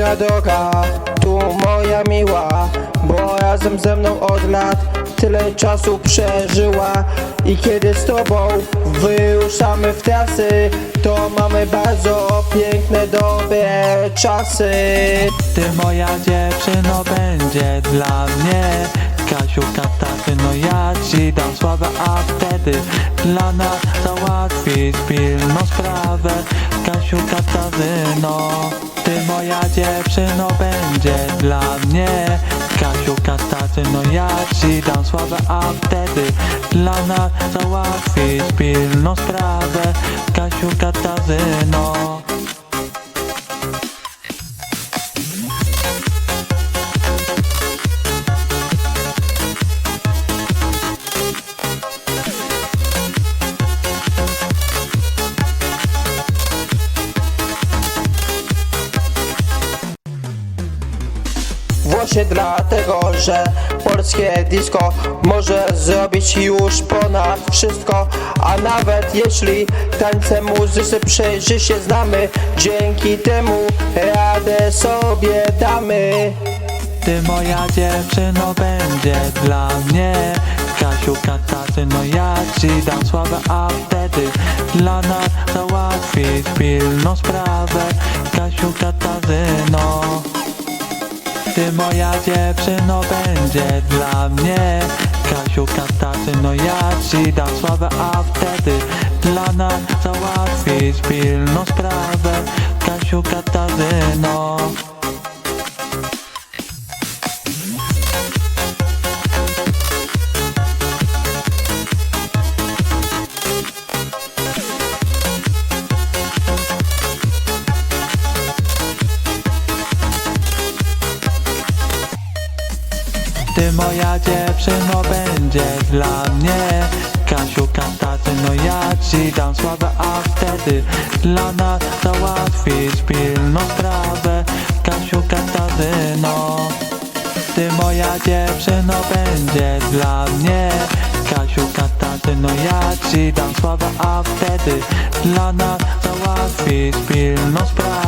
Moja droga, tu moja miła Bo razem ze mną od lat tyle czasu przeżyła. I kiedy z tobą wyruszamy w trasy To mamy bardzo piękne, dobre czasy. Ty moja dziewczyno będzie dla mnie Kasiu Kataryno ja ci dam sławę A wtedy dla nas załatwić pilną sprawę. Kasiu Kataryno Ty moja dziewczyno będzie dla mnie. Kasiu Kataryno ja ci dam sławę A wtedy dla nas załatwić pilną sprawę. Kasiu Kataryno Właśnie dlatego, że polskie disco może zrobić już ponad wszystko A nawet jeśli tańce muzycy przejrzy się znamy Dzięki temu radę sobie damy. Ty moja dziewczyno będzie dla mnie Kasiu Kataryno ja ci dam sławę A wtedy dla nas załatwić pilną sprawę. Kasiu Kataryno Ty moja dziewczyno będzie dla mnie. Kasiu Kataryno ja ci dam sławę A wtedy dla nas załatwić pilną sprawę. Kasiu Kataryno Ty moja dziewczyno będzie dla mnie. Kasiu Kataryno ja ci dam sławę A wtedy dla nas załatwić pilną sprawę. Kasiu Kataryno Ty moja dziewczyno będzie dla mnie. Kasiu Kataryno ja ci dam sławę A wtedy dla nas załatwić pilną sprawę